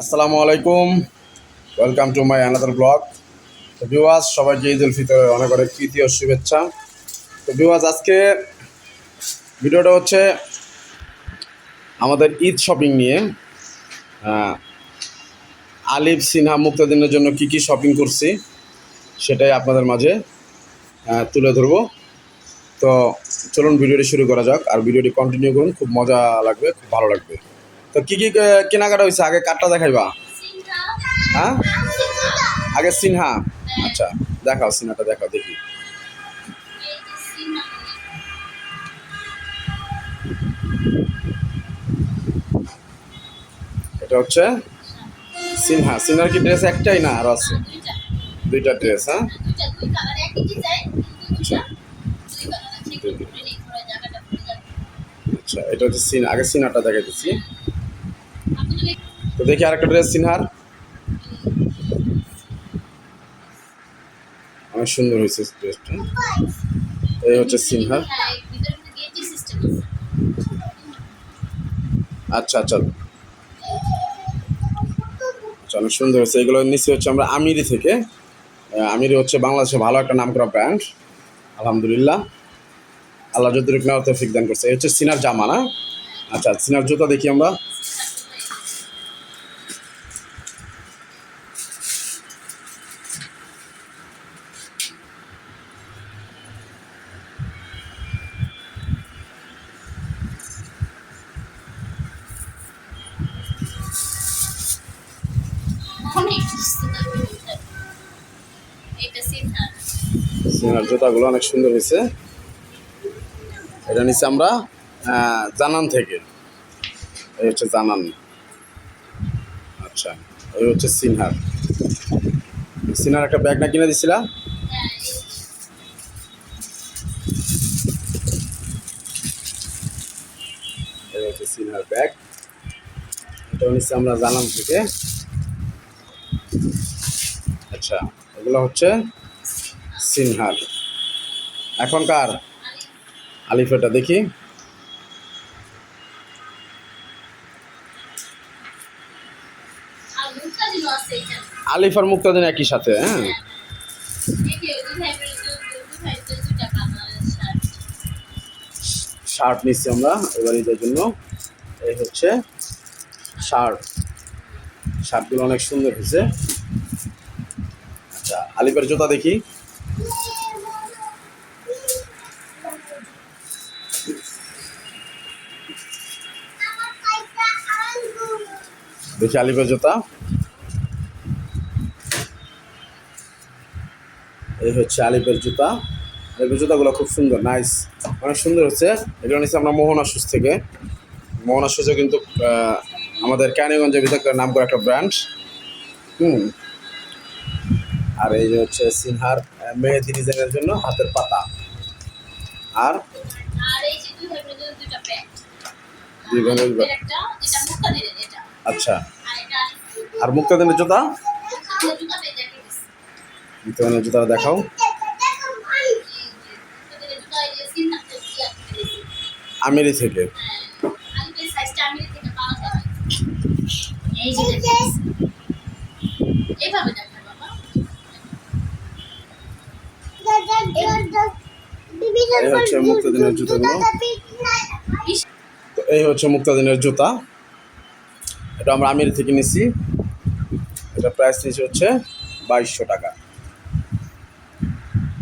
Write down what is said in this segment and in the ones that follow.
আসসালামু আলাইকুম। Welcome to my another blog তো ভিওয়াজ সবাইকে ঈদ উল ফিতরের অনেক অনেক ও শুভেচ্ছা। তো ভিওয়াজ আজকে ভিডিওটা হচ্ছে আমাদের ঈদ শপিং নিয়ে। আলিফ, সিনহা, মুক্তাদিনের জন্য কি কি শপিং করছি, সেটাই আপনাদের মাঝে তুলে ধরবো। তো চলুন ভিডিওটি শুরু করা যাক, আর ভিডিওটি কন্টিনিউ করুন, খুব মজা লাগবে, খুব ভালো লাগবে। তো কি কি কেনাকাটা হয়েছে আগে কার্ডটা দেখাইবা। হ্যাঁ? আগে সিনহা। আচ্ছা দেখাও, সিনহাটা দেখাও, দেখি। এটা হচ্ছে সিনহা। সিনহার কি ড্রেস একটাই না আর আছে? দুইটা ড্রেস হ্যাঁ? আচ্ছা। এটা হচ্ছে সিন আগে সিনহাটা দেখাইতেছি। তো দেখি আরেকটা ড্রেস সিনহার। অনেক সুন্দর হয়েছে ড্রেসটা এই হচ্ছে সিনহার। আচ্ছা আচ্ছা। আচ্ছা অনেক সুন্দর হয়েছে। এগুলো নিচে হচ্ছে আমরা আমিরি থেকে। আমিরি হচ্ছে বাংলাদেশে ভালো একটা নাম করা ব্র্যান্ড আলহামদুলিল্লাহ। আল্লাহ যদুরিক নেওয়ার তৌফিক দান করছে। এই হচ্ছে সিনার জামা, না? আচ্ছা সিনার জুতা দেখি আমরা এটা সিনহা সিনার জুতাগুলো অনেক সুন্দর হয়েছে। এটা নিচে আমরা জানান থেকে। এই হচ্ছে জানান। আচ্ছা এই হচ্ছে সিনহার। সিনহার একটা ব্যাগ না কিনে দিছিলা? এই হচ্ছে সিনহার ব্যাগ। আমরা জানান থেকে। আচ্ছা এগুলো হচ্ছে সিনহার। এখনকার আলিফেটা দেখি। আর মুখটা দিল আলিফ আর মুক্তাদিন একই সাথে হ্যাঁ? শার্ট নিচ্ছি আমরা এবার ঈদের জন্য। এই হচ্ছে শার্ট। শার্টগুলো অনেক সুন্দর হয়েছে। আচ্ছা আলিফের জুতা দেখি। দেখি আলিফের জুতা। এই হচ্ছে আলিফের জুতা। আলিফের জুতাগুলো খুব সুন্দর নাইস অনেক সুন্দর হচ্ছে। এগুলো নিচ্ছি আমরা মোহনা শুজ থেকে। মোহনা শুজও কিন্তু আমাদের ক্যানিগঞ্জের ভিতরে নাম করা একটা ব্র্যান্ড হুম। আর এই যে হচ্ছে সিনহার মেহেদি ডিজাইনের জন্য হাতের পাতা। আর দুই ভাই আচ্ছা। আর মুক্তাদিনের জুতা? মুক্তাদিনের জুতা দেখাও। আমেরি থেকে। এই হচ্ছে মুক্তাদিনের জুতা। এটা আমরা আমির থেকে নিছি। এটা প্রাইস নিচে হচ্ছে বাইশশো টাকা।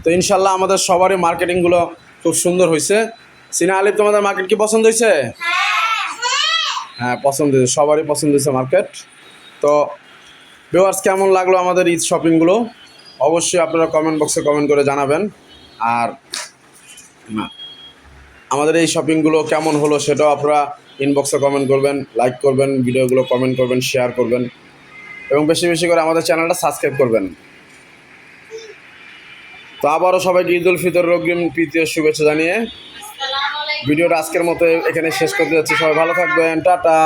তো ইনশাল্লাহ আমাদের সবারই মার্কেটিংগুলো খুব সুন্দর হয়েছে। সিনা আলিফ তোমাদের মার্কেট কি পছন্দ হয়েছে? হ্যাঁ পছন্দ হয়েছে। সবারই পছন্দ হয়েছে মার্কেট তো ভিউয়ার্স কেমন লাগল আমাদের ঈদ শপিংগুলো অবশ্যই আপনারা কমেন্ট বক্সে কমেন্ট করে জানাবেন। আর না, আমাদের এই শপিংগুলো কেমন হলো সেটাও আপনারা ইনবক্সে কমেন্ট করবেন লাইক করবেন ভিডিওগুলো কমেন্ট করবেন শেয়ার করবেন এবং বেশি বেশি করে আমাদের চ্যানেলটা সাবস্ক্রাইব করবেন। তো আবারও সবাইকে ঈদ উল ফিতর অগ্রিম প্রীতীয় শুভেচ্ছা জানিয়ে ভিডিওটা আজকের মতো এখানে শেষ করতে যাচ্ছি। সবাই ভালো থাকবেন টাটা।